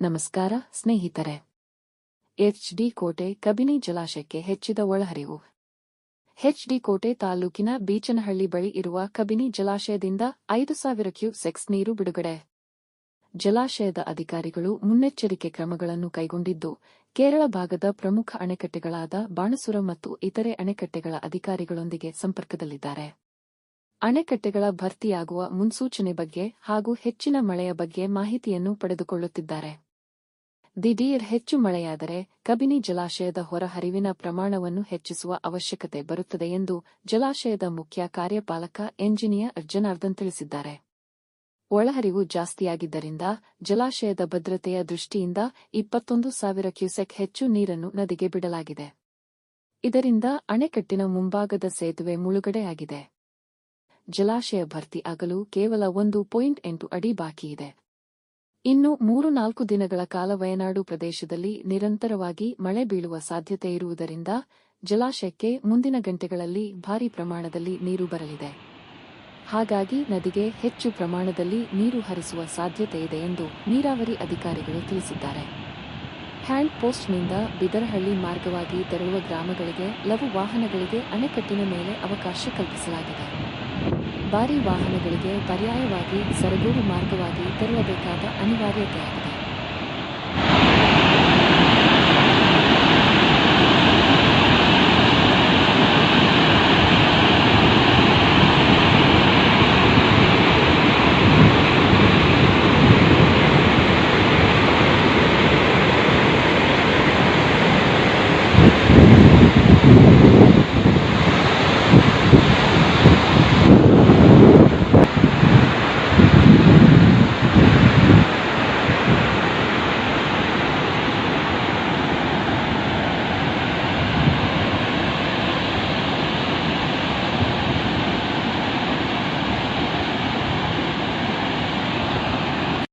ನಮಸ್ಕಾರ, ಸ್ನೇಹಿತರೆ. ಎಚ್ಡಿ ಕೋಟೆ ಕಬಿನಿ ಜಲಾಶಯಕ್ಕೆ ಹೆಚ್ಚಿದ ಒಳಹರಿವು. ಎಚ್ಡಿ ಕೋಟೆ ತಾಲೂಕಿನ ಬೀಚನಹಳ್ಳಿ ಬಳಿ ಇರುವ ಕಬಿನಿ ಜಲಾಶಯದಿಂದ ಐದು ಸಾವಿರ ಕ್ಯೂಸೆಕ್ಸ್ ನೀರು ಬಿಡುಗಡೆ. ಜಲಾಶಯದ ಅಧಿಕಾರಿಗಳು ಮುನ್ನೆಚ್ಚರಿಕೆ ಕ್ರಮಗಳನ್ನು ಕೈಗೊಂಡಿದ್ದು, ಕೇರಳ ಭಾಗದ ಪ್ರಮುಖ ಅಣೆಕಟ್ಟೆಗಳಾದ ಬಾಣಸುರ ಮತ್ತು ಇತರೆ ಅಣೆಕಟ್ಟೆಗಳ ಅಧಿಕಾರಿಗಳೊಂದಿಗೆ ಸಂಪರ್ಕದಲ್ಲಿದ್ದಾರೆ. ಅಣೆಕಟ್ಟೆಗಳ ಭರ್ತಿಯಾಗುವ ಮುನ್ಸೂಚನೆ ಬಗ್ಗೆ ಹಾಗೂ ಹೆಚ್ಚಿನ ಮಳೆಯ ಬಗ್ಗೆ ಮಾಹಿತಿಯನ್ನು ಪಡೆದುಕೊಳ್ಳುತ್ತಿದ್ದಾರೆ. ದಿಢೀರ್ ಹೆಚ್ಚು ಮಳೆಯಾದರೆ ಕಬಿನಿ ಜಲಾಶಯದ ಹೊರಹರಿವಿನ ಪ್ರಮಾಣವನ್ನು ಹೆಚ್ಚಿಸುವ ಅವಶ್ಯಕತೆ ಬರುತ್ತದೆ ಎಂದು ಜಲಾಶಯದ ಮುಖ್ಯ ಕಾರ್ಯಪಾಲಕ ಎಂಜಿನಿಯರ್ ಜನಾರ್ದನ್ ತಿಳಿಸಿದ್ದಾರೆ. ಒಳಹರಿವು ಜಾಸ್ತಿಯಾಗಿದ್ದರಿಂದ ಜಲಾಶಯದ ಭದ್ರತೆಯ ದೃಷ್ಟಿಯಿಂದ ಇಪ್ಪತ್ತೊಂದು ಸಾವಿರ ಕ್ಯೂಸೆಕ್ ಹೆಚ್ಚು ನೀರನ್ನು ನದಿಗೆ ಬಿಡಲಾಗಿದೆ. ಇದರಿಂದ ಅಣೆಕಟ್ಟಿನ ಮುಂಭಾಗದ ಸೇತುವೆ ಮುಳುಗಡೆಯಾಗಿದೆ. ಜಲಾಶಯ ಭರ್ತಿ ಆಗಲು ಕೇವಲ ಒಂದು ಪಾಯಿಂಟ್ ಎಂಟು ಅಡಿ ಬಾಕಿಯಿದೆ. ಇನ್ನು ಮೂರು ನಾಲ್ಕು ದಿನಗಳ ಕಾಲ ವಯನಾಡು ಪ್ರದೇಶದಲ್ಲಿ ನಿರಂತರವಾಗಿ ಮಳೆ ಬೀಳುವ ಸಾಧ್ಯತೆ ಇರುವುದರಿಂದ ಜಲಾಶಯಕ್ಕೆ ಮುಂದಿನ ಗಂಟೆಗಳಲ್ಲಿ ಭಾರೀ ಪ್ರಮಾಣದಲ್ಲಿ ನೀರು ಬರಲಿದೆ. ಹಾಗಾಗಿ ನದಿಗೆ ಹೆಚ್ಚು ಪ್ರಮಾಣದಲ್ಲಿ ನೀರು ಹರಿಸುವ ಸಾಧ್ಯತೆ ಇದೆ ಎಂದು ನೀರಾವರಿ ಅಧಿಕಾರಿಗಳು ತಿಳಿಸಿದ್ದಾರೆ. ಹ್ಯಾಂಡ್ ಪೋಸ್ಟ್ನಿಂದ ಬಿದರಹಳ್ಳಿ ಮಾರ್ಗವಾಗಿ ತೆರಳುವ ಗ್ರಾಮಗಳಿಗೆ ಲಘು ವಾಹನಗಳಿಗೆ ಅಣೆಕಟ್ಟಿನ ಮೇಲೆ ಅವಕಾಶ ಕಲ್ಪಿಸಲಾಗಿದೆ. ಭಾರೀ ವಾಹನಗಳಿಗೆ ಪರ್ಯಾಯವಾಗಿ ಸರಗೂರು ಮಾರ್ಗವಾಗಿ ತೆರಳಬೇಕಾದ ಅನಿವಾರ್ಯತೆಯಾಗಿದೆ.